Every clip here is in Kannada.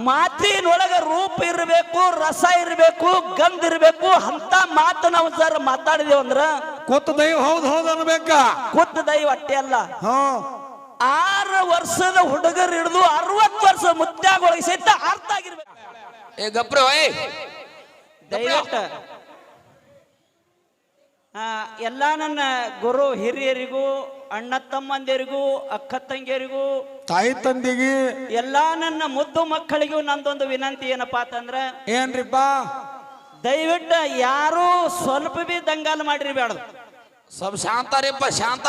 ಮಾತಿನೊಳಗ ರೂಪ ಇರಬೇಕು ರಸ ಇರಬೇಕು ಗಂಧ ಇರಬೇಕು ಅಂತ ಮಾತು ನಾವು ಸರ್ ಮಾತಾಡಿದೇವ್ ಅಂದ್ರ ಕೂತ ದೈವ ಹೌದು ಹೌದು ಅನ್ಬೇಕ. ಕೂತ ದೈವ ಅಟ್ಟೆ ಅಲ್ಲ. ಆರು ವರ್ಷದ ಹುಡುಗರು ಹಿಡಿದು ಅರವತ್ತು ವರ್ಷ ಮುತ್ಯಾಗೊಳಗೆ ಸಹಿತ ಅರ್ಥ ಆಗಿರ್ಬೇಕು. ಏ ಗಪ್ರು ಏ. ದಯವಿಟ್ಟು ಆ, ಎಲ್ಲ ನನ್ನ ಗುರು ಹಿರಿಯರಿಗೂ ಅಣ್ಣ ತಮ್ಮಂದಿರಿಗೂ ಅಕ್ಕ ತಂಗಿಯರಿಗೂ ತಾಯಿ ತಂದಿಗೆ ಎಲ್ಲಾ ನನ್ನ ಮುದ್ದು ಮಕ್ಕಳಿಗೂ ನಂದೊಂದು ವಿನಂತಿ ಏನಪ್ಪಾ ಅಂತಂದ್ರ ಏನ್ರಿಪ್ಪ ದಯವಿಟ್ಟು ಯಾರು ಸ್ವಲ್ಪ ಬಿ ದಂಗಾಲ ಮಾಡಿರ್ಬೇಡ ಸ್ವಲ್ಪ ಶಾಂತ ರೀಪ್ಪ ಶಾಂತ.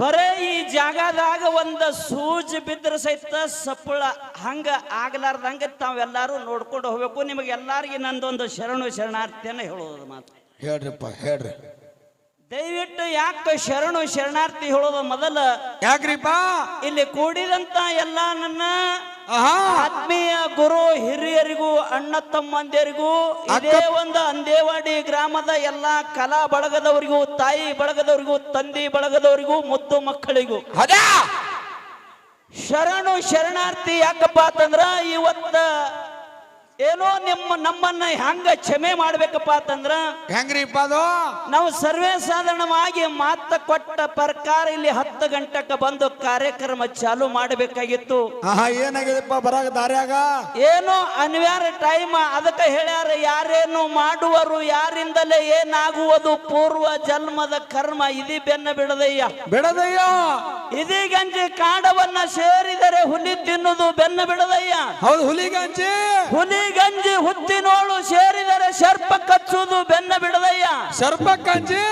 ಬರೇ ಈ ಜಾಗದಾಗ ಒಂದ ಸೂಜ್ ಬಿದ್ರ ಸಹಿತ ಸಪ್ಪಳ ಹಂಗ ಆಗ್ಲಾರ್ದಂಗ ತಾವೆಲ್ಲಾರು ನೋಡ್ಕೊಂಡು ಹೋಗ್ಬೇಕು. ನಿಮಗೆ ಎಲ್ಲಾರಿಗೆ ನಂದೊಂದು ಶರಣು ಶರಣಾರ್ಥಿಯನ್ನ ಹೇಳೋದು ಮಾತು. ಹೇಳ್ರಿಪ್ಪ ಹೇಳ್ರಿ. ದಯವಿಟ್ಟು ಯಾಕೆ ಶರಣು ಶರಣಾರ್ಥಿ ಹೇಳೋದು ಮೊದಲ? ಯಾಕ್ರಿಪ್ಪ? ಇಲ್ಲಿ ಕೂಡಿದಂತ ಎಲ್ಲ ನನ್ನ ಆತ್ಮೀಯ ಗುರು ಹಿರಿಯರಿಗೂ ಅಣ್ಣ ತಮ್ಮಂದಿರಿಗೂ ಇದೇ ಒಂದು ಅಂದೇವಾಡಿ ಗ್ರಾಮದ ಎಲ್ಲಾ ಕಲಾ ಬಳಗದವರಿಗೂ ತಾಯಿ ಬಳಗದವರಿಗೂ ತಂದಿ ಬಳಗದವರಿಗೂ ಮುದ್ದು ಮಕ್ಕಳಿಗೂ. ಶರಣು ಶರಣಾರ್ಥಿ ಯಾಕಪ್ಪ ಅಂತಂದ್ರ ಇವತ್ತ ಏನೋ ನಿಮ್ಮ ನಮ್ಮನ್ನ ಹೆಂಗ ಕ್ಷಮೆ ಮಾಡ್ಬೇಕಪ್ಪ ಅಂತಂದ್ರ ಹೆಂಗ್ರಿಪ್ಪ ಅದು ನಾವು ಸರ್ವೇ ಸಾಧಾರಣವಾಗಿ ಮಾತ ಕೊಟ್ಟ ಪ್ರಕಾರ ಇಲ್ಲಿ ಹತ್ತು ಗಂಟೆಗೆ ಬಂದು ಕಾರ್ಯಕ್ರಮ ಚಾಲು ಮಾಡಬೇಕಾಗಿತ್ತು. ಏನಾಗಿದೆಪ್ಪ ಬರಾಗ ದಾರ್ಯಾಗ? ಏನೋ ಅನಿವಾರ್ಯ ಟೈಮ್ ಅದಕ್ಕೆ ಹೇಳ್ಯಾರ ಯಾರೇನು ಮಾಡುವರು ಯಾರಿಂದಲೇ ಏನಾಗುವುದು ಪೂರ್ವ ಜನ್ಮದ ಕರ್ಮ ಇದಿ ಬೆನ್ನ ಬಿಡದಯ್ಯ. ಬಿಡದಯ್ಯ? ಇದೀ ಗಂಜಿ ಕಾಂಡವನ್ನ ಸೇರಿದರೆ ಹುಲಿ ತಿನ್ನುದು ಬೆನ್ನ ಬಿಡದಯ್ಯ. ಹೌದು ಹುಲಿಗಂಜಿ ಹುಲಿ ಗಂಜಿ ಹುತ್ತಿನೋಳು ಸೇರಿದರೆ ಸರ್ಪ ಕಚ್ಚುವುದು ಬೆನ್ನ ಬಿಡದಯ್ಯ. ಸರ್ಪ ಕಂಜಿ?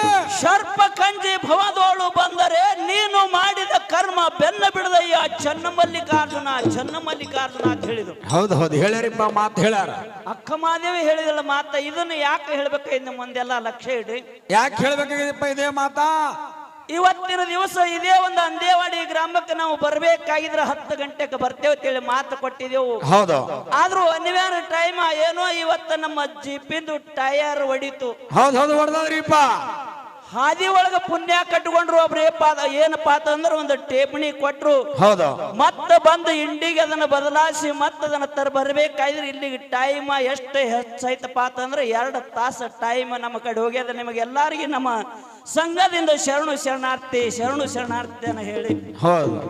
ಸರ್ಪ ಕಂಜಿ ಭವದೋಳು ಬಂದರೆ ನೀನು ಮಾಡಿದ ಕರ್ಮ ಬೆನ್ನ ಬಿಡದಯ್ಯ. ಚನ್ನಮಲ್ಲಿಕಾರ್ಜುನ ಚನ್ನಮಲ್ಲಿಕಾರ್ಜುನ ಚನ್ನ ಅಂತ ಹೇಳಿದ್ರು. ಹೌದು ಹೌದು. ಹೇಳ್ಯಾರಿಪ್ಪ ಮಾತು ಹೇಳ್ಯಾರ. ಅಕ್ಕ ಮಾದೇವಿ ಹೇಳಿದಳ ಮಾತ ಇದನ್ನ ಯಾಕೆ ಹೇಳ್ಬೇಕು ಇನ್ನು ಮುಂದೆಲ್ಲ ಲಕ್ಷ್ಯ ಇಡಿ. ಯಾಕೆ ಹೇಳ್ಬೇಕಾಗಿದೆಪ್ಪ ಇದೇ ಮಾತಾ? ಇವತ್ತಿನ ದಿವಸ ಇದೇ ಒಂದು ಅಂದೇವಾಡಿ ಗ್ರಾಮಕ್ಕೆ ನಾವು ಬರ್ಬೇಕಾಗಿದ್ರೆ ಹತ್ತು ಗಂಟೆಗೆ ಬರ್ತೇವೆ ಅಂತೇಳಿ ಮಾತು ಕೊಟ್ಟಿದ್ದೆವು. ಹೌದು. ಆದ್ರೂ ಅನಿವಾರ್ಯ ಟೈಮ್ ಏನೋ ಇವತ್ತು ನಮ್ಮ ಜೀಪಿಂದು ಟೈರ್ ಹೊಡಿತು ಹೌದು ಹೌದು ಹೊಡೆದ್ರಿಪ್ಪ ಹಾದಿ ಒಳಗ ಪುಣ್ಯ ಕಟ್ಕೊಂಡ್ರು ಒಬ್ರು ಏನಪ್ಪ ಅದ- ಏನಪ್ಪಾ ಅಂತಂದ್ರೆ ಒಂದು ಟೇಪಣಿ ಕೊಟ್ರು. ಹೌದು. ಮತ್ತ ಬಂದು ಇಂಡಿಗೆ ಅದನ್ನ ಬದಲಾಯಿಸಿ ಮತ್ತ ಅದನ್ನ ತರ ಬರ್ಬೇಕಾದ್ರೆ ಇಲ್ಲಿಗೆ ಟೈಮ್ ಎಷ್ಟು ಹೆಚ್ಚೈತಪ್ಪ ಅಂತಂದ್ರೆ ಎರಡು ತಾಸು ಟೈಮ್ ನಮ್ಮ ಕಡೆ ಹೋಗ್ಯದ. ನಿಮಗೆ ಎಲ್ಲಾರಿಗೆ ನಮ್ಮ ಸಂಘದಿಂದ ಶರಣು ಶರಣಾರ್ಥಿ ಶರಣು ಶರಣಾರ್ಥಿ ಅನ್ನ ಹೇಳಿ ಹೌದು.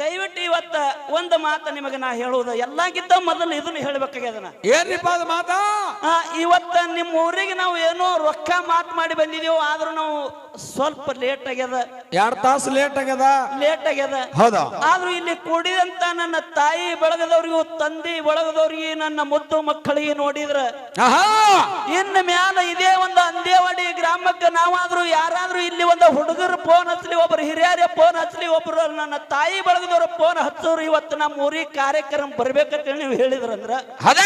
ದಯವಿಟ್ಟು ಇವತ್ತ ಒಂದು ಮಾತು ನಿಮಗೆ ನಾ ಹೇಳುವುದು. ಎಲ್ಲಕ್ಕಿಂತ ಮೊದಲು ಇದನ್ನ ಹೇಳ್ಬೇಕಾಗ್ಯದ ನಾ. ಏನ್ರಿಪ್ಪ ಅದು ಮಾತಾ? ಆ, ಇವತ್ತ ನಿಮ್ಮ ಊರಿಗೆ ನಾವು ಏನೋ ರೊಕ್ಕ ಮಾತು ಮಾಡಿ ಬಂದಿದೀವ ಆದ್ರೂ ನಾವು ಸ್ವಲ್ಪ ಲೇಟ್ ಆಗ್ಯದ. ಎರಡ್ ತಾಸು ಲೇಟ್ ಆಗ್ಯದ? ಲೇಟ್ ಆಗ್ಯದ. ಹೌದಾ? ಆದ್ರೂ ಇಲ್ಲಿ ಕೂಡಿದಂತ ನನ್ನ ತಾಯಿ ಬಳಗದವ್ರಿಗೂ ತಂದೆ ಬಳಗದವ್ರಿಗೆ ನನ್ನ ಮುದ್ದು ಮಕ್ಕಳಿಗೆ ನೋಡಿದ್ರ. ಆಹಾ! ಇನ್ನು ಮ್ಯಾಲ ಇದೇ ಒಂದು ಅಂದೇವಾಡಿ ಗ್ರಾಮಕ್ಕೆ ನಾವಾದ್ರೂ ಯಾರಾದ್ರೂ ಇಲ್ಲಿ ಒಂದು ಹುಡುಗರು ಫೋನ್ ಹಚ್ಚಲಿ ಒಬ್ರು ಹಿರಿಯರ ಫೋನ್ ಹಚ್ಚಲಿ ಒಬ್ರು ನನ್ನ ತಾಯಿ ಬಳಗದವ್ರ ಫೋನ್ ಹಚ್ಚೋರು ಇವತ್ತು ನಮ್ಮ ಊರಿಗೆ ಕಾರ್ಯಕ್ರಮ ಬರ್ಬೇಕಂತ ನೀವು ಹೇಳಿದ್ರಂದ್ರ ಹದ?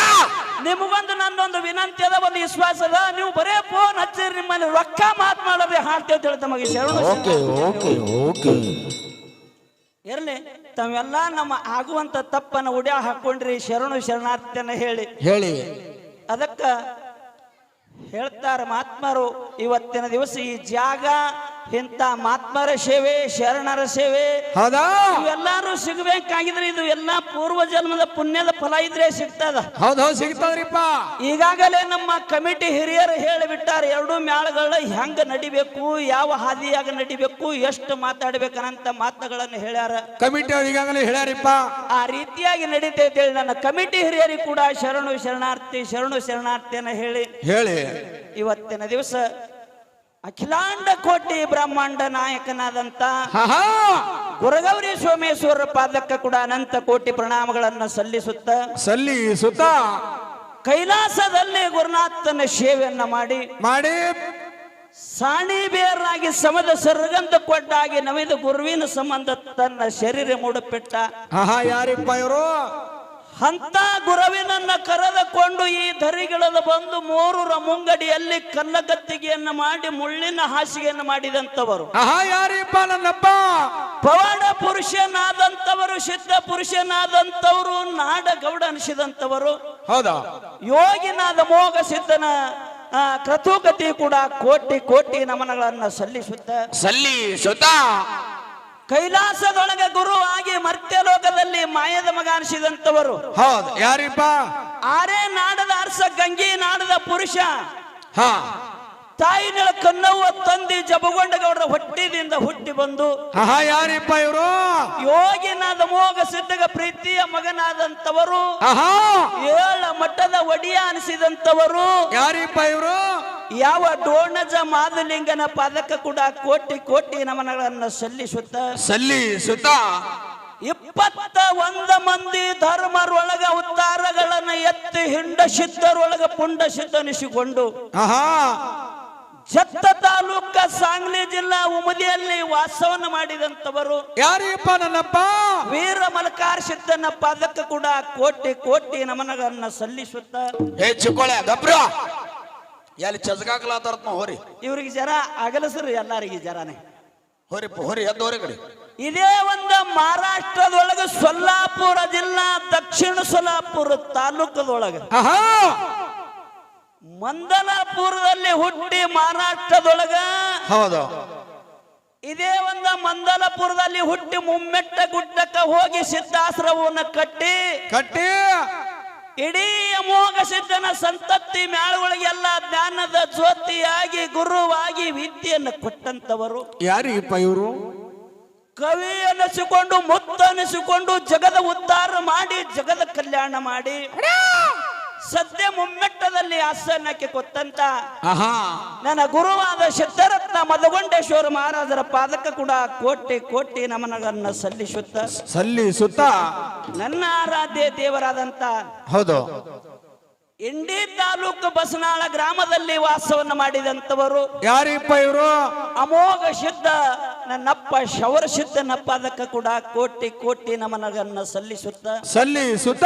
ನಿಮಗೊಂದು ನನ್ನೊಂದು ವಿನಂತಿ ಅದ ಒಂದು ವಿಶ್ವಾಸ ಅದ ನೀವು ಬರೇ ಫೋನ್ ಹಚ್ಚಿರಿ ನಿಮ್ಮಲ್ಲಿ ರೊಕ್ಕ ಮಾತನಾಡೋದೇ ಹಾಡ್ತೇವೆ ಅಂತ ಹೇಳಿ ತಮಗೆ ಶರಣು ಓಕೆ ಓಕೆ ಓಕೆ. ಇರಲಿ ತಾವೆಲ್ಲ ನಮ್ಮ ಆಗುವಂತ ತಪ್ಪನ್ನು ಉಡ್ಯಾ ಹಾಕೊಂಡ್ರಿ ಶರಣು ಶರಣಾರ್ಥಿಯನ್ನ ಹೇಳಿ. ಹೇಳಿ. ಅದಕ್ಕ ಹೇಳ್ತಾರ ಮಹಾತ್ಮರು ಇವತ್ತಿನ ದಿವಸ ಈ ಜಾಗ ಇಂಥ ಮಹಾತ್ಮರ ಸೇವೆ ಶರಣರ ಸೇವೆ ಹೌದಾ? ಇವೆಲ್ಲಾರು ಸಿಗಬೇಕಾಗಿದ್ರೆ ಇದು ಎಲ್ಲ ಪೂರ್ವ ಜನ್ಮದ ಪುಣ್ಯದ ಫಲ ಇದ್ರೆ ಸಿಗ್ತದ. ಹೌದು ಹೌದು ಸಿಗ್ತದ್ರಿಪ್ಪ. ಈಗಾಗಲೇ ನಮ್ಮ ಕಮಿಟಿ ಹಿರಿಯರು ಹೇಳಿಬಿಟ್ಟಾರ ಎರಡು ಮ್ಯಾಳಗಳ ಹೆಂಗ ನಡಿಬೇಕು ಯಾವ ಹಾದಿಯಾಗ ನಡಿಬೇಕು ಎಷ್ಟು ಮಾತಾಡ್ಬೇಕನ್ನಂತ ಮಾತುಗಳನ್ನು ಹೇಳ್ಯಾರ. ಕಮಿಟಿ ಅವ್ರು ಈಗಾಗಲೇ ಹೇಳ್ಯಾರಿಪ್ಪ. ಆ ರೀತಿಯಾಗಿ ನಡೀತೈತೆ ಹೇಳಿ ನನ್ನ ಕಮಿಟಿ ಹಿರಿಯರಿಗೆ ಕೂಡ ಶರಣು ಶರಣಾರ್ಥಿ ಶರಣು ಶರಣಾರ್ಥಿಯನ್ನ ಹೇಳಿ. ಹೇಳಿ. ಇವತ್ತಿನ ದಿವಸ ಅಖಿಲಾಂಡ ಕೋಟಿ ಬ್ರಹ್ಮಾಂಡ ನಾಯಕನಾದಂತ ಗುರುಗೌರಿ ಗುರಗೌರಿ ಸೋಮೇಶ್ವರ ಪಾದಕ್ಕ ಕೂಡ ಅನಂತ ಕೋಟಿ ಪ್ರಣಾಮಗಳನ್ನು ಸಲ್ಲಿಸುತ್ತ ಸಲ್ಲಿಸುತ್ತ ಕೈಲಾಸದಲ್ಲಿ ಗುರುನಾಥನ ಸೇವೆಯನ್ನ ಮಾಡಿ ಮಾಡಿ ಸಾಣಿ ಬೇರಾಗಿ ಸಮದ ಸರ್ಗಂಧ ಕೊಟ್ಟಾಗಿ ನವಿದ ಗುರುವಿನ ಸಂಬಂಧ ತನ್ನ ಶರೀರ ಮೂಡಪಿಟ್ಟ ಯಾರಿಪ್ಪ ಇವರು? ಅಂತ ಗುರುವಿನನ್ನ ಕರೆದುಕೊಂಡು ಈ ಧರಿಗಳನ್ನು ಬಂದು ಮೂರರ ಮುಂಗಡಿಯಲ್ಲಿ ಕನ್ನಗತ್ತಿಗೆಯನ್ನು ಮಾಡಿ ಮುಳ್ಳಿನ ಹಾಸಿಗೆಯನ್ನು ಮಾಡಿದಂತವರು ಯಾರಿಪ್ಪ ನನ್ನಪ್ಪ? ಪವಾಡ ಪುರುಷನಾದಂತವರು ಸಿದ್ಧ ಪುರುಷನಾದಂತವರು ನಾಡ ಗೌಡ ಅನಿಸಿದಂತವರು ಹೌದಾ? ಯೋಗಿನಾದ ಮೋಗ ಸಿದ್ಧನ ಕೃತುಗತಿ ಕೂಡ ಕೋಟಿ ಕೋಟಿ ನಮನಗಳನ್ನ ಸಲ್ಲಿಸುತ್ತ. ಸಲ್ಲಿಸುತ್ತ? ಸುತ ಕೈಲಾಸದೊಳಗೆ ಗುರು ಆಗಿ ಮರ್ತ್ಯಲೋಕದಲ್ಲಿ ಮಾಯದ ಮಗ ಅನಿಸಿದಂತವರು ಹೌದು. ಯಾರಿಪ್ಪ? ಆರೇ ನಾಡದ ಅರ್ಸ ಗಂಗಿ ನಾಡದ ಪುರುಷ. ಹಾ. ತಾಯಿನ ಕನ್ನವ್ವ ತಂದಿ ಜಬಗೊಂಡಗೌಡರ ಹೊಟ್ಟಿದಿಂದ ಹುಟ್ಟಿ ಬಂದು. ಯಾರಿಪ್ಪ ಇವರು? ಯೋಗಿನಾದ ಮೋಗ ಸಿದ್ಧಗ ಪ್ರೀತಿಯ ಮಗನಾದಂತವರು ಆಹಾ ಏಳ ಮಠದ ಒಡಿಯ ಅನಿಸಿದಂತವರು ಯಾರಿಪ್ಪ ಇವರು? ಯಾವ ಡೋಣಜ ಮಾದಲಿಂಗನ ಪದಕ ಕೂಡ ಕೋಟಿ ಕೋಟಿ ನಮನಗಳನ್ನು ಸಲ್ಲಿಸುತ್ತ. ಸಲ್ಲಿ ಸುತ್ತ ಇಪ್ಪತ್ತ ಒಂದ ಮಂದಿ ಧರ್ಮರೊಳಗ ಉತ್ತಾರಗಳನ್ನ ಎತ್ತಿ ಹಿಂಡ ಸಿದ್ಧರೊಳಗ ಪುಂಡ ಆಹಾ. ಜತ್ತ ತಾಲೂಕ ಸಾಂಗ್ಲಿ ಜಿಲ್ಲಾ ಉಮದಿಯಲ್ಲಿ ವಾಸವನ್ನು ಮಾಡಿದಂತವರು ಯಾರಿಯಪ್ಪ ನನ್ನಪ್ಪ? ವೀರ ಮಲಕಾರ ಸಿದ್ದನಪ್ಪ. ಅದಕ್ಕೆ ಕೂಡ ಕೋಟಿ ಕೋಟಿ ನಮನಗಳನ್ನ ಸಲ್ಲಿಸುತ್ತ ಏ ಚಿಕ್ಕೋಳೆ ಗಬ್ರು ಎಲ್ಲಿ ಚಸ್ಗಾಕ್ಲಾತಾರತ್ ಹೋರಿ. ಇವ್ರಿಗೆ ಜರ ಅಗಲಸರು ಎಲ್ಲರಿಗೆ ಜರಾನೆ. ಹೋರಿಪ್ಪ ಹೊರಿ ಎದ್ದು ಹೋರಿ ಕಡೆ ಇದೇ ಒಂದು ಮಹಾರಾಷ್ಟ್ರದೊಳಗೆ ಸೊಲ್ಲಾಪುರ ಜಿಲ್ಲಾ ದಕ್ಷಿಣ ಸೊಲ್ಲಾಪುರ ತಾಲೂಕದೊಳಗೆ. ಮಂದಲಾಪುರದಲ್ಲಿ ಹುಟ್ಟಿ ಮಹಾರಾಷ್ಟ್ರದೊಳಗ ಹೌದು. ಇದೇ ಒಂದು ಮಂದಲಪುರದಲ್ಲಿ ಹುಟ್ಟಿ ಮುಮ್ಮೆಟ್ಟ ಗುಡ್ಡಕ್ಕೆ ಹೋಗಿ ಸಿದ್ಧಾಶ್ರಮವನ್ನು ಕಟ್ಟಿ ಕಟ್ಟಿ. ಇಡೀ ಅಮೋಘ ಸಿದ್ಧನ ಸಂತತಿ ಮ್ಯಾಳುಗಳಿಗೆಲ್ಲ ಜ್ಞಾನದ ಜ್ಯೋತಿಯಾಗಿ ಗುರುವಾಗಿ ವಿದ್ಯೆಯನ್ನು ಕೊಟ್ಟಂತವರು. ಯಾರಿಗಪ್ಪ ಇವರು? ಕವಿ ಅನಿಸಿಕೊಂಡು ಮುತ್ತನಿಸಿಕೊಂಡು ಜಗದ ಉದ್ಧಾರ ಮಾಡಿ ಜಗದ ಕಲ್ಯಾಣ ಮಾಡಿ ಸದ್ಯ ಮುಮ್ಮೆಟ್ಟದಲ್ಲಿ ಆಸನಕ್ಕೆ ಕೊತ್ತಂತ ನನ್ನ ಗುರುವಾದ ಸಿದ್ಧರತ್ನ ಮದಗೊಂಡೇಶ್ವರ ಮಹಾರಾಜರ ಪಾದಕ ಕೂಡ ಕೋಟಿ ಕೋಟಿ ನಮನಗಳನ್ನ ಸಲ್ಲಿಸುತ್ತ ಸಲ್ಲಿಸುತ್ತ ನನ್ನ ಆರಾಧ್ಯ ದೇವರಾದಂತ ಹೌದು. ಇಂಡಿ ತಾಲೂಕು ಬಸನಾಳ ಗ್ರಾಮದಲ್ಲಿ ವಾಸವನ್ನು ಮಾಡಿದಂತವರು ಯಾರಿಪ್ಪ ಇವರು? ಅಮೋಘ ಶುದ್ಧ ನನ್ನಪ್ಪ ಶವರ ಸಿದ್ಧನಪ್ಪ ಅದಕ್ಕೆ ಕೂಡ ಕೋಟಿ ಕೋಟಿ ನಮನಗನ್ನ ಸಲ್ಲಿಸುತ್ತ. ಸಲ್ಲಿಸುತ್ತ?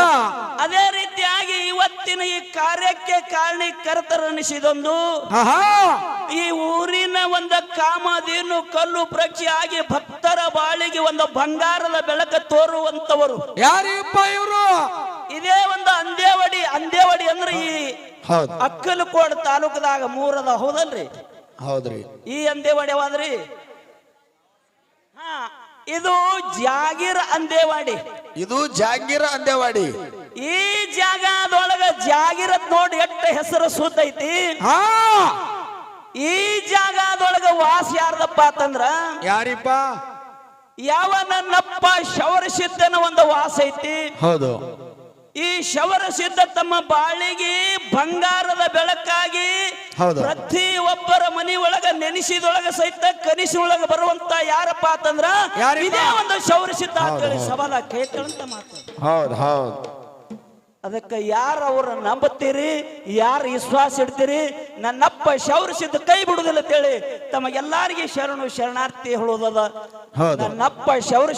ಅದೇ ರೀತಿಯಾಗಿ ಇವತ್ತಿನ ಈ ಕಾರ್ಯಕ್ಕೆ ಕಾರಣೀಕರ್ತರನಿಸಿದೊಂದು ಈ ಊರಿನ ಒಂದು ಕಾಮಧೇನು ಕಲ್ಲು ಪ್ರಕ್ಷಿ ಆಗಿ ಭಕ್ತರ ಬಾಳಿಗೆ ಒಂದು ಬಂಗಾರದ ಬೆಳಕ ತೋರುವಂತವರು ಯಾರಿಪ್ಪ ಇವರು? ಇದೇ ಒಂದು ಅಂದೇವಡಿ ಅಂದೇವಡಿ ಅಂದ್ರೆ ಈ ಹೌದು. ಅಕ್ಕಲಕೋಡ್ ತಾಲೂಕದಾಗ ಮೂರದ ಹೌದಲ್ರಿ? ಹೌದ್ರಿ. ಈ ಅಂದೇವಾಡಿ ಯಾವಾದ್ರಿ? ಹಾ ಇದು ಜಾಗಿರ ಅಂದೇವಾಡಿ. ಇದು ಜಾಗೀರ ಅಂದೇವಾಡಿ. ಈ ಜಾಗದೊಳಗ ಜಾಗಿರ ನೋಡಿ ಎಟ್ಟ ಹೆಸರು ಸೂತೈತಿ ಹಾ. ಈ ಜಾಗದೊಳಗ ವಾಸ ಯಾರ್ದಪ್ಪ ಅಂತಂದ್ರ ಯಾರಿಪ್ಪ? ಯಾವ ನನ್ನಪ್ಪ ಶವರಿಸಿದ್ದನ ಸಿದ್ಧನ ಒಂದು ವಾಸ ಐತಿ. ಹೌದು. ಈ ಶವರ ಸಿದ್ಧ ತಮ್ಮ ಬಾಳಿಗೆ ಬಂಗಾರದ ಬೆಳಕಾಗಿ. ಪ್ರತಿ ಒಬ್ಬರ ಮನಿ ಒಳಗ ನೆನೆಸಿದೊಳಗ ಸಹಿತ ಕನಿಸಿನೊಳಗ ಬರುವಂತ ಯಾರಪ್ಪ ಅಂತಂದ್ರ? ಇದೇ ಒಂದು ಶೌರ ಸಿದ್ಧ. ಸವಾಲ ಕೇಳ್ತಾಳಂತ ಮಾತು ಹೌದು ಹೌದು ಅದಕ್ಕೆ ಯಾರು ಅವ್ರ ನಂಬುತ್ತೀರಿ? ಯಾರು ವಿಶ್ವಾಸ ಇಡ್ತೀರಿ? ನನ್ನಪ್ಪ ಶೌರ ಕೈ ಬಿಡುದಿಲ್ಲ ಅಂತೇಳಿ ತಮಗೆಲ್ಲಾರಿಗೆ ಶರಣು ಶರಣಾರ್ಥಿ ಹೇಳುವುದದ. ನನ್ನಪ್ಪ ಶೌರ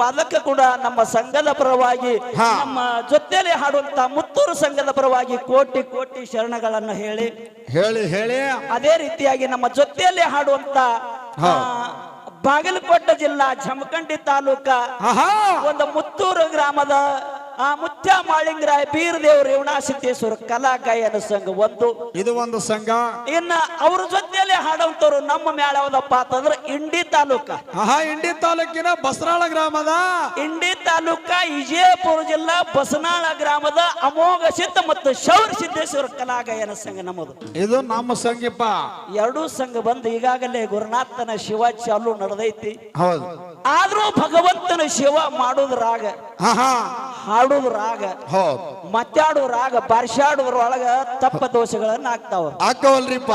ಪಾಲಕ ಕೂಡ ನಮ್ಮ ಸಂಘದ ಪರವಾಗಿ ನಮ್ಮ ಜೊತೆಯಲ್ಲಿ ಹಾಡುವಂತ ಮುತ್ತೂರು ಸಂಘದ ಪರವಾಗಿ ಕೋಟಿ ಕೋಟಿ ಶರಣಗಳನ್ನು ಹೇಳಿ. ಹೇಳಿ ಹೇಳಿ. ಅದೇ ರೀತಿಯಾಗಿ ನಮ್ಮ ಜೊತೆಯಲ್ಲಿ ಹಾಡುವಂತ ಬಾಗಲಕೋಟೆ ಜಿಲ್ಲಾ ಜಮಖಂಡಿ ತಾಲೂಕ ಒಂದು ಮುತ್ತೂರು ಗ್ರಾಮದ ಆ ಮುತ್ಯ ಮಾಳಿಂಗರಾಯ ಬೀರದೇವ ರೇವಣಾಸಿದ್ದೇಶ್ವರ ಕಲಾ ಗಾಯನ ಸಂಘ ಒಂದು. ಇದು ಒಂದು ಸಂಘ. ಇನ್ನ ಅವ್ರ ಜೊತೆಯಲ್ಲಿ ಹಾಡುವಂತವ್ರು ನಮ್ಮ ಮೇಳ ಯಾವ್ದಪ್ಪ ಅಂತಂದ್ರ ಇಂಡಿ ತಾಲೂಕ. ಆಹಾ ಇಂಡಿ ತಾಲೂಕಿನ ಬಸರಾಳ ಗ್ರಾಮದ. ಇಂಡಿ ತಾಲೂಕ ವಿಜಯಪುರ ಜಿಲ್ಲಾ ಬಸನಾಳ ಗ್ರಾಮದ ಅಮೋಘ ಸಿದ್ಧ ಮತ್ತು ಶೌರ ಸಿದ್ದೇಶ್ವರ ಕಲಾ ಗಾಯನ ಸಂಘ ನಮ್ಮದು. ಇದು ನಮ್ಮ ಸಂಘಪ್ಪ. ಎರಡೂ ಸಂಘ ಬಂದು ಈಗಾಗಲೇ ಗುರುನಾಥನ ಶಿವ ಚಾಲು ನಡೆದೈತಿ. ಹೌದು. ಆದ್ರೂ ಭಗವಂತನ ಶಿವ ಮಾಡೋದ್ರಾಗ ಆಹಾ. ಹಾಡೋದು ರಾಗ ಹೌದು. ಮತ್ತಾಡೋ ರಾಗ ಬರ್ಷಾಡೋದ್ರೊಳಗ ತಪ್ಪ ದೋಷಗಳನ್ನ ಆಗ್ತಾವ. ಹಾಕವಲ್ರಿಪ್ಪ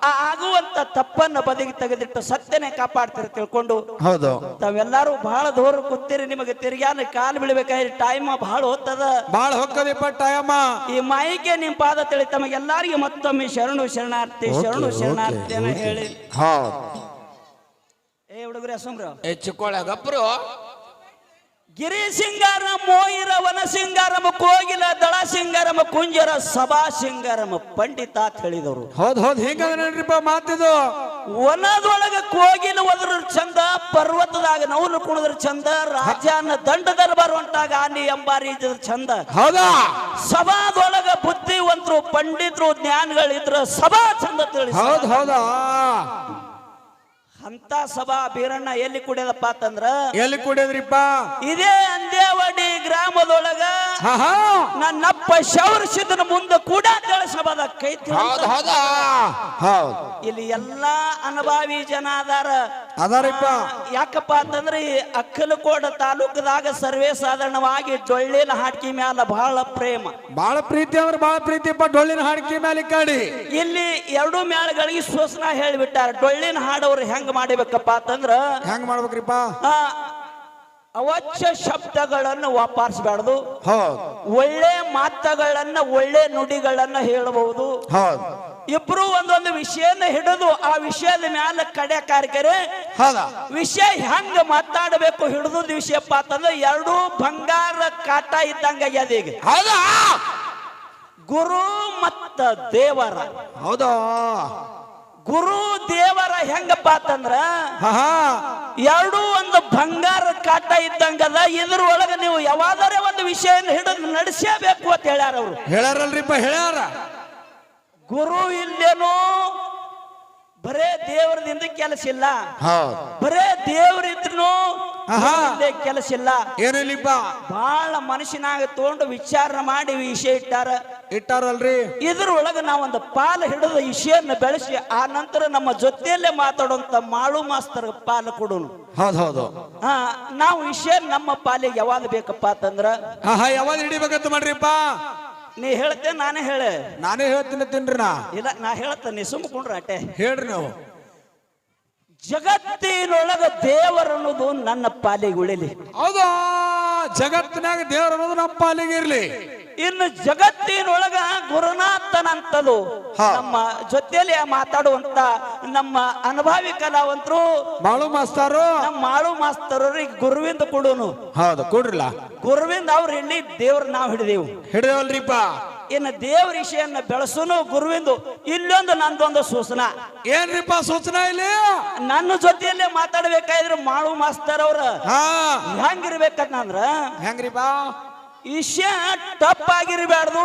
ಆ ಆಗುವಂತ ತಪ್ಪನ್ನ ಬದಿಗೆ ತೆಗೆದಿಟ್ಟು ಸತ್ಯನೇ ಕಾಪಾಡ್ತೀರಿ ತಿಳ್ಕೊಂಡು. ಹೌದು. ತಾವೆಲ್ಲರೂ ಬಹಳ ದೂರ ಕೂತೀರಿ ನಿಮಗೆ ತಿರ್ಗ್ಯಾನ ಕಾಲು ಬೀಳ್ಬೇಕಾದ್ರೆ ಟೈಮ್ ಬಹಳ ಹೊತ್ತದ. ಬಾಳ ಹೊಕ್ಕದಿಪ್ಪ ಟೈಮ ಈ ಮಾಯಿಗೆ ನಿಮ್ ಪಾದ ತಿಳಿ ತಮಗೆಲ್ಲರಿಗೆ ಮತ್ತೊಮ್ಮೆ ಶರಣು ಶರಣಾರ್ಥಿ ಶರಣು ಶರಣಾರ್ಥಿಯನ್ನ ಹೇಳಿ. ಹೌದು. ಏ ಹುಡುಗರೇ ಸುಮ್ರ ಏ ಚಿಕ್ಕೋಳೆ ಗಬ್ರು ಗಿರಿ ಸಿಂಗಾರ ಮೋಯಿರ ವನ ಸಿಂಗಾರಮ ಕೋಗಿಲ ದಳ ಸಿಂಗಾರಮ ಕುಂಜರ ಸಭಾ ಸಿಂಗಾರಮ ಪಂಡಿತ ಅಂತ ಹೇಳಿದವರು. ಹೌದ್ ಹೌದ್ ಹಿಂಗದ ನೋಡ್ರಿಪ್ಪ ಮಾತಿದು? ವನದೊಳಗ ಕೋಗಿಲ ಒದ್ರ ಚಂದ ಪರ್ವತದಾಗ ನೌರು ಕುಣದ್ರ ಚಂದ ರಾಜನ ದಂಡ ದರ್ಬಾರ್ ಹೊಂಟಾಗ ಆನಿ ಇದ್ರ ಚಂದ. ಹೌದಾ? ಸಭಾದೊಳಗ ಬುದ್ಧಿವಂತರು ಪಂಡಿತರು ಜ್ಞಾನಿಗಳಿದ್ರ ಸಭಾ ಚಂದ ತಿಳಿಸ ಹೌದ್ ಹೌದಾ? ಅಂತ ಸಭಾ ಬೀರಣ್ಣ ಎಲ್ಲಿ ಕುಡಿಯದಪ್ಪ ಅಂತಂದ್ರ ಎಲ್ಲಿ ಕುಡಿಯದ್ರಿಪ್ಪ? ಇದೇ ಅಂದೇವಾಡಿ ಗ್ರಾಮದೊಳಗ ನನ್ನಪ್ಪ ಶೌರ್ಸಿದನ ಮುಂದೆ ಕೂಡ ಸಭಾದ ಕೈ ಇಲ್ಲಿ ಎಲ್ಲಾ ಅನುಭವಿ ಜನ ಅದಾರ. ಅದಾರಪ್ಪ. ಯಾಕಪ್ಪ ಅಂತಂದ್ರೆ ಅಕ್ಕಲಕೋಟ ತಾಲೂಕದಾಗ ಸರ್ವೇ ಸಾಧಾರಣವಾಗಿ ಡೊಳ್ಳಿನ ಹಾಡ್ಕಿ ಮ್ಯಾಲ ಬಹಳ ಪ್ರೇಮ. ಬಹಳ ಪ್ರೀತಿ ಅಂದ್ರೆ ಬಹಳ ಪ್ರೀತಿಪ್ಪ ಡೊಳ್ಳಿನ ಹಾಡ್ಕಿ ಮ್ಯಾಲ ಕಾಡಿ. ಇಲ್ಲಿ ಎರಡು ಮ್ಯಾಳಗಳಿಗೆ ಸೂಚನ ಹೇಳಿಬಿಟ್ಟಾರ ಡೊಳ್ಳಿನ ಹಾಡವ್ರು ಹೆಂಗ್ ಮಾಡಿಬೇಕಪ್ಪ ಅಂತಂದ್ರ ಹೆಂಗ್ ಮಾಡ್ಬೇಕ್ರಿಪ್ಪ? ಆ, ಅವಶ್ಯ ಶಬ್ದಗಳನ್ನು ವಾಪಾರಿಸಬಾರ್ದು. ಹೌದ್. ಒಳ್ಳೆ ಮಾತುಗಳನ್ನ ಒಳ್ಳೆ ನುಡಿಗಳನ್ನ ಹೇಳಬಹುದು. ಹೌದ್. ಇಬ್ರು ಒಂದೊಂದು ವಿಷಯನ ಹಿಡಿದು ಆ ವಿಷಯದ ಮ್ಯಾಲ ಕಡೆ ಕಾರ್ಕರೆ ಹೌದಾ. ವಿಷಯ ಹೆಂಗ ಮಾತಾಡಬೇಕು ಹಿಡಿದು ವಿಷಯಪ್ಪ ಅಂತಂದ್ರೆ ಎರಡೂ ಬಂಗಾರ ಕಾಟ ಇದ್ದಂಗ ಈಗ. ಗುರು ಮತ್ತ ದೇವರ. ಹೌದಾ? ಗುರು ದೇವರ ಹೆಂಗಪ್ಪ ಅಂತಂದ್ರ ಎರಡು ಹಾ. ಎರಡೂ ಒಂದು ಬಂಗಾರ ಕಾಟ ಇದ್ದಂಗದ ಒಳಗೆ ನೀವು ಯಾವಾದರೆ ಒಂದು ವಿಷಯ ಹಿಡಿದು ನಡೆಸೇಬೇಕು ಅಂತ ಹೇಳ್ಯಾರ ಅವರು. ಹೇಳ್ಯಾರಲ್ರಿಪ್ಪ ಹೇಳ್ಯಾರ. ಗುರು ಇಲ್ಲೇನೋ ಬರೇ ದೇವರದಿಂದ ಕೆಲಸ ಇಲ್ಲ. ಬರೇ ದೇವರಿದ್ರು. ಕೆಲಸ ಇಲ್ಲ. ಏನಿಲ್ಲಿಪ್ಪ ಬಹಳ ಮನುಷ್ಯನಾಗ ತಗೊಂಡು ವಿಚಾರ ಮಾಡಿ ವಿಷಯ ಇಟ್ಟಾರ. ಇಟ್ಟಾರಲ್ರಿ. ಇದ್ರೊಳಗ ನಾವೊಂದು ಪಾಲು ಹಿಡಿದ ವಿಷಯನ್ನ ಬೆಳೆಸಿ ಆ ನಂತರ ನಮ್ಮ ಜೊತೆಯಲ್ಲೇ ಮಾತಾಡುವಂತ ಮಾಳು ಮಾಸ್ತರ್ ಪಾಲು ಕೊಡೋನು. ಹೌದೌದು ಹೌದು. ಹಾ ನಾವು ವಿಷಯ ನಮ್ಮ ಪಾಲಿಗೆ ಯಾವಾಗ ಬೇಕಪ್ಪ ಅಂತಂದ್ರ? ಯಾವಾಗ ಹಿಡಿಬೇಕಂತ ಮಾಡ್ರಿಪ್ಪ ನೀ ಹೇಳ್ತೆ ನಾನೇ ಹೇಳೆ. ನಾನೇ ಹೇಳ್ತೀನಿ ತಿನ್ರಿ ನಾ. ಇಲ್ಲ ನಾ ಹೇಳ್ತೇನೆ ನೀ ಸುಮ್ಕೊಂಡ್ರ ಅಟೆ ಹೇಳ್ರಿ ನಾವು. ಜಗತ್ತಿನೊಳಗ ದೇವರ ಅನ್ನೋದು ನನ್ನ ಪಾಲಿಗೆ ಉಳಿಲಿ. ಹೌದಾ? ಜಗತ್ತಿನಾಗ ದೇವರ ಅನ್ನೋದು ನಮ್ಮ ಪಾಲಿಗೆ ಇರ್ಲಿ. ಇನ್ನು ಜಗತ್ತಿನೊಳಗ ಗುರುನಾಥನಂತದು. ನಮ್ಮ ಜೊತೆಯಲ್ಲಿ ಮಾತಾಡುವಂತ ನಮ್ಮ ಅನುಭವಿ ಕಲಾವಂತರು ಮಾಳು ಮಾಸ್ತರು. ನಮ್ಮ ಮಾಳು ಮಾಸ್ತರ ಗುರುವಿಂದ ಕೊಡೋನು. ಹೌದು ಕೊಡ್ರಿಲ್ಲ. ಗುರುವಿಂದ ಅವ್ರು ಇಲ್ಲಿ ದೇವ್ರ ನಾವು ಹಿಡಿದೇವು. ಹಿಡಿದೇವಲ್ರಿಪ್ಪ. ಇನ್ನು ದೇವ್ರ ವಿಷಯನ್ನ ಬೆಳೆಸೋನು ಗುರುವಿಂದು. ಇಲ್ಲೊಂದು ನಂದೊಂದು ಸೂಚನಾ. ಏನ್ರಿಪ್ಪ ಸೂಚನಾ ಇಲ್ಲಿ? ನನ್ನ ಜೊತೆಯಲ್ಲೇ ಮಾತಾಡ್ಬೇಕಾದ್ರೆ ಮಾಳು ಮಾಸ್ತರ್ ಅವ್ರ ಹಾ. ಹೆಂಗಿರ್ಬೇಕಂದ್ರ ಹೆಂಗ್ರಿಪ್ಪ? ವಿಷಯ ಟಪ್ ಆಗಿರ್ಬಾರ್ದು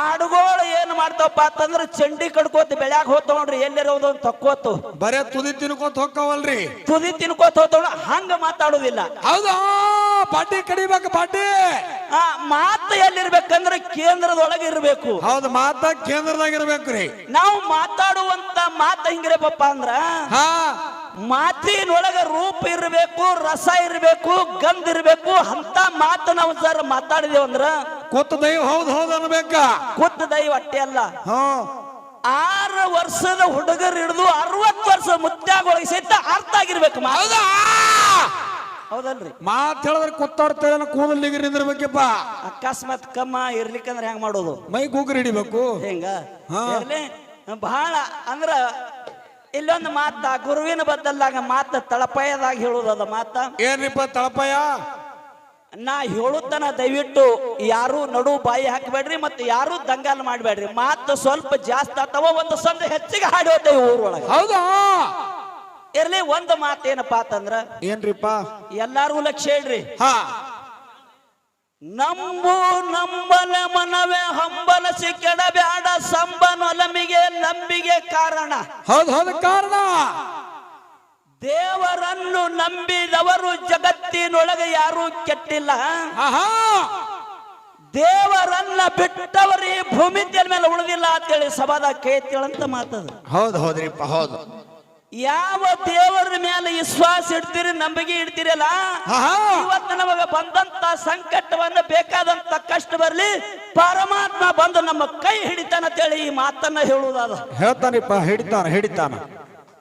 ಆಡುಗಳು ಏನ್ ಮಾಡ್ತಾವಪ್ಪ ಅಂತಂದ್ರ ಚಂಡಿ ಕಡ್ಕೋತ ಬೆಳ್ಯಾಗ ನೋಡ್ರಿ ಎಲ್ಲಿರೋದು ಅಂತ ತಕ್ಕೋತು. ಬರೇ ತುದಿ ತಿನ್ಕೋತ ಹೋಗ್ತಾವಲ್ರಿ. ತುದಿ ತಿನ್ಕೋತ ಹೋಗ್ತಾವ ಹಂಗ ಮಾತಾಡುದಿಲ್ಲ. ಹೌದಾ? ಪಾಟಿ ಕಡಿಬೇಕು ಪಾಟಿ ಆ ಮಾತು ಎಲ್ಲಿರ್ಬೇಕಂದ್ರ ಕೇಂದ್ರದೊಳಗೆ ಇರ್ಬೇಕು. ಹೌದು ಮಾತ ಕೇಂದ್ರದಾಗ ರೀ ನಾವು ಮಾತಾಡುವಂತ ಮಾತ ಹಿಂಗಿರಪ್ಪ ಅಂದ್ರ ಹಾ. ಮಾತಿನೊಳಗ ರೂಪ ಇರಬೇಕು. ರಸ ಇರಬೇಕು ಗಂಧ ಇರಬೇಕು ಅಂತ ಮಾತು ನಾವು ಸರ್ ಮಾತಾಡಿದೇವು ಅಂದ್ರ ಕೊತ್ತ ದೈವ ಹೌದ್ ಹೌದ್ ಅನ್ಬೇಕ. ಕುತ್ತ ದೈವ ಅಟ್ಟೆ ಅಲ್ಲ. ಹ್ಮ್ ಆರು ವರ್ಷದ ಹುಡುಗರು ಹಿಡಿದು ಅರವತ್ತು ವರ್ಷ ಮುತ್ಯಾಗೊಳಗೆ ಸಹಿತ ಅರ್ಥ ಆಗಿರ್ಬೇಕು ಹೌದಾ? ಹೌದಲ್ರಿ. ಮಾತ್ ಹೇಳಿದ್ರೆ ಕುತ್ತಾಡ್ತೇವೆ ಕೂದಲ್ ನಿಗರ್ ನಿಂದಿರ್ಬೇಕಪ್ಪ. ಅಕಸ್ಮಾತ್ ಕಮ್ಮ ಇರ್ಲಿಕ್ಕಂದ್ರೆ ಹೆಂಗ್ ಮಾಡೋದು? ಮೈ ಕೂಗರ್ ಹಿಡಿಬೇಕು. ಹೆಂಗ? ಹಾ. ಇರ್ಲಿ. ಬಹಳ ಅಂದ್ರ ಇಲ್ಲೊಂದು ಮಾತ ಗುರುವಿನ ಬದ್ದಲ್ಲಾಗ ಮಾತ ತಳಪಾಯದಾಗ ಹೇಳುದದ ಮಾತ. ಏನ್ರಿಪ್ಪ ತಳಪಾಯ? ನಾ ಹೇಳುತ್ತನ ದಯವಿಟ್ಟು ಯಾರು ನಡು ಬಾಯಿ ಹಾಕಬೇಡ್ರಿ ಮತ್ತೆ ಯಾರು ದಂಗಾಲ್ ಮಾಡಬೇಡ್ರಿ. ಮಾತು ಸ್ವಲ್ಪ ಜಾಸ್ತಿ ಅಥವಾ ಒಂದು ಸಂದ ಹೆಚ್ಚಿಗೆ ಹಾಡಿ ಹೋಗ್ತೇವೆ ಊರೊಳಗೆ. ಹೌದಾ? ಇರ್ಲಿ ಒಂದು ಮಾತೇನಪ್ಪಾ ಅಂತಂದ್ರ ಏನ್ರಿಪ್ಪ? ಎಲ್ಲಾರು ಲಕ್ಷ ಹೇಳ್ರಿ. ಹಾ. ನಂಬು ನಂಬಲ ಮನವೇ ಹಂಬಲಸಿ ಕೆಡಬ್ಯಾಡ ಸಂಬನೊಲಮಿಗೆ ನಂಬಿಗೆ ಕಾರಣ. ಹೌದು ಹೌದು ಕಾರಣ. ದೇವರನ್ನು ನಂಬಿದವರು ಜಗತ್ತಿನೊಳಗೆ ಯಾರೂ ಕೆಟ್ಟಿಲ್ಲ. ದೇವರನ್ನ ಬಿಟ್ಟವರು ಈ ಭೂಮಿ ಮೇಲೆ ಉಳಿದಿಲ್ಲ ಅಂತೇಳಿ ಸಭಾದ ಕೇಳ್ತೇಳಂತ ಮಾತದ. ಹೌದು ಹೌದ್ರಿಪ್ಪ ಹೌದು. ಯಾವ ದೇವರ ಮೇಲೆ ವಿಶ್ವಾಸ ಇಡ್ತೀರಿ ನಂಬಿಕೆ ಇಡ್ತೀರಲ್ಲ? ಇವತ್ತು ನಮಗ ಬಂದಂತ ಸಂಕಟವನ್ನು ಬೇಕಾದಂತ ಕಷ್ಟ ಬರಲಿ ಪರಮಾತ್ಮ ಬಂದು ನಮ್ಮ ಕೈ ಹಿಡಿತಾನ ಅಂತೇಳಿ ಈ ಮಾತನ್ನ ಹೇಳುವುದಾದ. ಹೇಳ್ತಾನಿಪ್ಪ ಹಿಡಿತಾನ ಹಿಡಿತಾನ.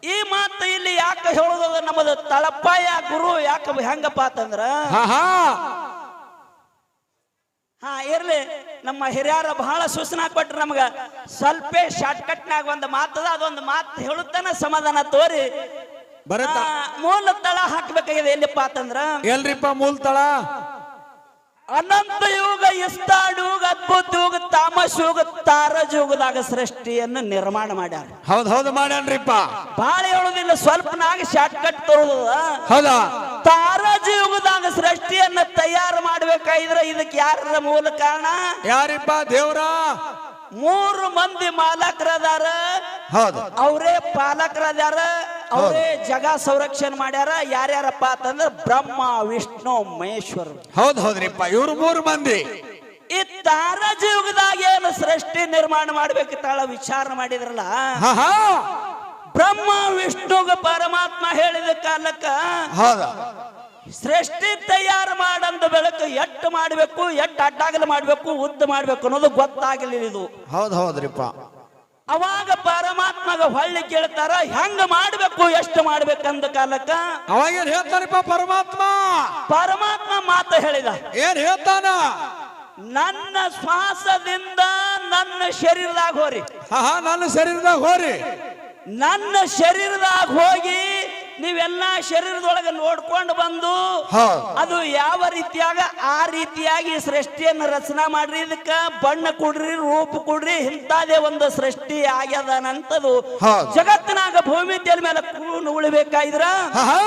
ಈ ಮಾತು ಇಲ್ಲಿ ಯಾಕೆ ಹೇಳುದ ನಮ್ಮದು ತಳಪಾಯ ಗುರು ಯಾಕ ಹೆಂಗಪ್ಪ ಅಂತಂದ್ರ ಹಾ ಇರ್ಲಿ. ನಮ್ಮ ಹಿರಿಯರ ಬಹಳ ಸೂಚನಾ ಕೊಟ್ರು ನಮ್ಗ. ಸ್ವಲ್ಪ ಶಾರ್ಟ್ ಕಟ್ನಾಗ ಒಂದು ಮಾತದ ಅದೊಂದು ಮಾತು ಹೇಳುತ್ತಾನ ಸಮಾಧಾನ ತೋರಿ. ಬರತ್ತ. ಮೂಲ ತಳ ಹಾಕ್ಬೇಕಾಗಿದೆ ಎಲ್ಲಿಪ್ಪ ಅಂತಂದ್ರ? ಎಲ್ರಿಪ್ಪ ಮೂಲ ತಳ? ಅನಂತ ಯುಗ ಇಷ್ಟಾಡುಗ ಅದ್ಭುತ ಯುಗ ತಾಮಸ ಯುಗ ತಾರಜ ಯುಗದಾಗ ಸೃಷ್ಟಿಯನ್ನು ನಿರ್ಮಾಣ ಮಾಡ್ಯಾರ. ಹೌದ್ ಹೌದು ಮಾಡ್ಯಾನ್ರಿಪ್ಪ. ಬಾಳ ಹೇಳುದಿಲ್ಲ ಸ್ವಲ್ಪ ನಾಗ ಶಾರ್ಟ್ ಕಟ್ ತರೋದ ಹೌದಾ? ತಾರಜ ಯುಗದಾಗ ಸೃಷ್ಟಿಯನ್ನ ತಯಾರು ಮಾಡ್ಬೇಕಾಗಿದ್ರೆ ಇದಕ್ಕೆ ಯಾರ ಮೂಲ ಕಾರಣ? ಯಾರಿಪ್ಪ? ದೇವ್ರ? ಮೂರು ಮಂದಿ ಮಾಲಕರದಾರ. ಹೌದು. ಅವರೇ ಪಾಲಕರದಾರ. ಅವರೇ ಜಗ ಸಂರಕ್ಷಣೆ ಮಾಡ್ಯಾರ. ಯಾರ್ಯಾರಪ್ಪ ಅಂತಂದ್ರೆ ಬ್ರಹ್ಮ ವಿಷ್ಣು ಮಹೇಶ್ವರ. ಹೌದ್ ಹೌದ್ರಿಪ್ಪ. ಇವ್ರು ಮೂರು ಮಂದಿ. ಈ ತಾರ ಯುಗದಾಗ ಏನು ಸೃಷ್ಟಿ ನಿರ್ಮಾಣ ಮಾಡ್ಬೇಕು ತಾಳ ವಿಚಾರ ಮಾಡಿದ್ರಲ್ಲ? ಬ್ರಹ್ಮ ವಿಷ್ಣುಗ ಪರಮಾತ್ಮ ಹೇಳಿದ ಕಾಲಕ್ಕ ಸೃಷ್ಟಿ ತಯಾರು ಮಾಡಂದ ಬೆಳಕು ಎಟ್ಟು ಮಾಡಬೇಕು ಎಟ್ಟು ಅಡ್ಡಾಗಲು ಮಾಡಬೇಕು ಉದ್ದ ಮಾಡಬೇಕು ಅನ್ನೋದು ಗೊತ್ತಾಗಲಿಲ್ಲ ಇದು. ಹೌದ್ ಹೌದ್ರಿಪ್ಪ. ಅವಾಗ ಪರಮಾತ್ಮಗ ಹೊಳ್ಳಿ ಕೇಳ್ತಾರ ಹೆಂಗ ಮಾಡ್ಬೇಕು ಎಷ್ಟು ಮಾಡ್ಬೇಕಂದ ಕಾಲಕ್ಕ? ಅವಾಗ ಏನ್ ಹೇಳ್ತಾನಪ್ಪ ಪರಮಾತ್ಮ? ಪರಮಾತ್ಮ ಮಾತ ಹೇಳಿದ. ಏನ್ ಹೇಳ್ತಾನ? ನನ್ನ ಶ್ವಾಸದಿಂದ ನನ್ನ ಶರೀರದಾಗ ಹೋರಿ. ಹಾ ನನ್ನ ಶರೀರದಾಗ ಹೋರಿ. ನನ್ನ ಶರೀರದಾಗ ಹೋಗಿ ನೀವೆಲ್ಲ ಶರೀರದೊಳಗೆ ನೋಡ್ಕೊಂಡು ಬಂದು ಅದು ಯಾವ ರೀತಿಯಾಗ ಆ ರೀತಿಯಾಗಿ ಸೃಷ್ಟಿಯನ್ನು ರಚನಾ ಮಾಡ್ರಿ. ಇದಕ್ಕ ಬಣ್ಣ ಕೊಡ್ರಿ ರೂಪ ಕೊಡ್ರಿ ಇಂಥದೇ ಒಂದು ಸೃಷ್ಟಿ ಆಗ್ಯದನಂತದು. ನಂತದು ಜಗತ್ತಿನಾಗ ಭೂಮಿ ತೇಲ್ ಮೇಲೆ ಕೂನು ಹಾ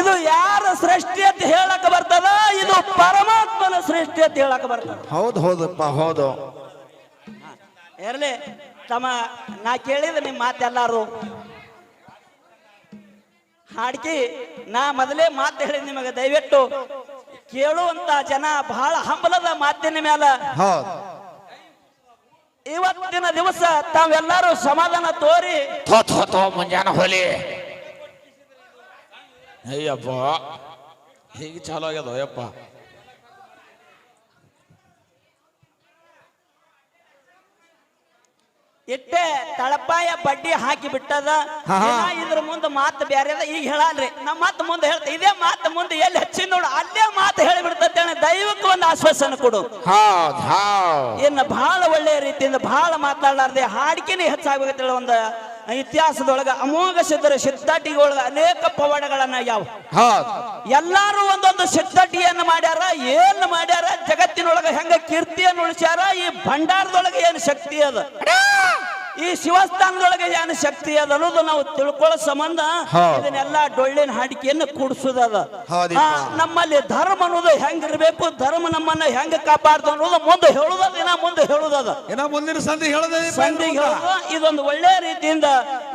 ಇದು ಯಾರ ಸೃಷ್ಟಿ ಅಂತ ಹೇಳಕ್ ಬರ್ತದ? ಇದು ಪರಮಾತ್ಮನ ಸೃಷ್ಟಿ ಅಂತ ಹೇಳಕ್ ಬರ್ತದ. ಹೌದು ಹೌದಪ್ಪ ಹೌದು. ಇರ್ಲಿ ತಮ್ಮ ನಾ ಕೇಳಿದ ನಿಮ್ಮ ಮಾತೆಲ್ಲಾರು ಹಾಡ್ಕಿ ನಾ ಮೊದಲೇ ಮಾತು ಹೇಳಿ ನಿಮಗೆ ದಯವಿಟ್ಟು ಕೇಳುವಂತ ಜನ ಬಹಳ ಹಂಬಲದ ಮಾತಿನ ಮೇಲೆ ಇವತ್ತಿನ ದಿವಸ ತಾವೆಲ್ಲರೂ ಸಮಾಧಾನ ತೋರಿ. ಮುಂಜಾನೆ ಹೋಲಿ. ಅಯ್ಯಪ್ಪ ಹೀಗೆ ಚಾಲು ಆಗ್ಯದ ಅಯ್ಯಪ್ಪ. ಇಟ್ಟೆ ತಳಪಾಯ ಬಡ್ಡಿ ಹಾಕಿ ಬಿಟ್ಟದ. ಇದ್ರ ಮುಂದೆ ಮಾತು ಬೇರೆ ಈಗ ಹೇಳಲ್ರಿ. ನಮ್ಮ ಮಾತು ಮುಂದೆ ಹೇಳ್ತ ಇದೇ ಮಾತು ಮುಂದೆ ಎಲ್ಲಿ ಹಚ್ಚಿ ನೋಡು ಅಲ್ಲೇ ಮಾತು ಹೇಳಿಬಿಡ್ತೇನೆ ದೈವಕ್ಕೆ ಒಂದು ಆಶ್ವಾಸನ ಕೊಡು. ಇನ್ನು ಬಹಳ ಒಳ್ಳೆಯ ರೀತಿಯಿಂದ ಬಹಳ ಮಾತಾಡಲಾರ್ದೆ ಹಾಡಿಕೆನೇ ಹೆಚ್ಚಾಗಬೇಕಂತೇಳಿ ಒಂದು ಇತಿಹಾಸದೊಳಗ ಅಮೋಘ ಸಿದ್ಧರ ಸಿದ್ಧಾಟಿಗಳೊಳಗ ಅನೇಕ ಪವಾಡಗಳನ್ನ ಯಾವ ಹಾ ಎಲ್ಲಾರು ಒಂದೊಂದು ಸಿದ್ಧಟಿಯನ್ನ ಮಾಡ್ಯಾರ ಏನ್ ಮಾಡ್ಯಾರ ಜಗತ್ತಿನೊಳಗ ಹೆಂಗ ಕೀರ್ತಿಯನ್ನು ಉಳಿಸ್ಯಾರ ಈ ಭಂಡಾರದೊಳಗೆ ಏನು ಶಕ್ತಿ ಅದ. ಈ ಶಿವಸ್ಥಾನದೊಳಗೆ ಏನು ಶಕ್ತಿ ಅದ ಅನ್ನೋದು ನಾವು ತಿಳ್ಕೊಳ್ಳೋ ಸಂಬಂಧ ಹೌದ್. ಇದನ್ನೆಲ್ಲ ಡೊಳ್ಳಿನ ಹಾಡಿಕೆಯನ್ನು ಕೂಡಿಸೋದದ. ಆ, ನಮ್ಮಲ್ಲಿ ಧರ್ಮ ಅನ್ನೋದು ಹೆಂಗಿರ್ಬೇಕು ಧರ್ಮ ನಮ್ಮನ್ನ ಹೆಂಗ ಕಾಪಾಡ್ದು ಅನ್ನೋದು ಮುಂದೆ ಹೇಳುದ ಇನ್ನ ಮುಂದೆ ಹೇಳುದದ ಮುಂದಿನ ಸಂಧಿ ಹೇಳದೆ ಸಂಧಿಗೆ ಹೇಳುದು ಇದೊಂದು ಒಳ್ಳೆ ರೀತಿಯಿಂದ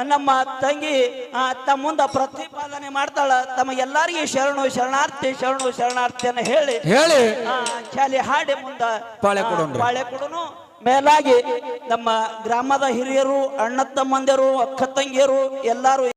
ನಮ್ಮ ತಂಗಿ ಆ, ತಮ್ಮ ಮುಂದೆ ಪ್ರತಿಪಾದನೆ ಮಾಡ್ತಾಳ ತಮ್ಮ ಎಲ್ಲರಿಗೂ ಶರಣು ಶರಣಾರ್ಥಿ ಶರಣು ಶರಣಾರ್ಥಿಯನ್ನು ಹೇಳಿ ಹೇಳಿ ಆ, ಶಾಲೆ ಹಾಡಿ ಮುಂದೆ ಪಾಳೆ ಕೊಡೋಣ ಕೊಡೋಣ್ರಿ. ಪಾಳೆ ಕೊಡೋನು ಮೇಲಾಗಿ ನಮ್ಮ ಗ್ರಾಮದ ಹಿರಿಯರು ಅಣ್ಣ ತಮ್ಮಂದಿರು ಅಕ್ಕ ತಂಗಿಯರು ಎಲ್ಲಾರು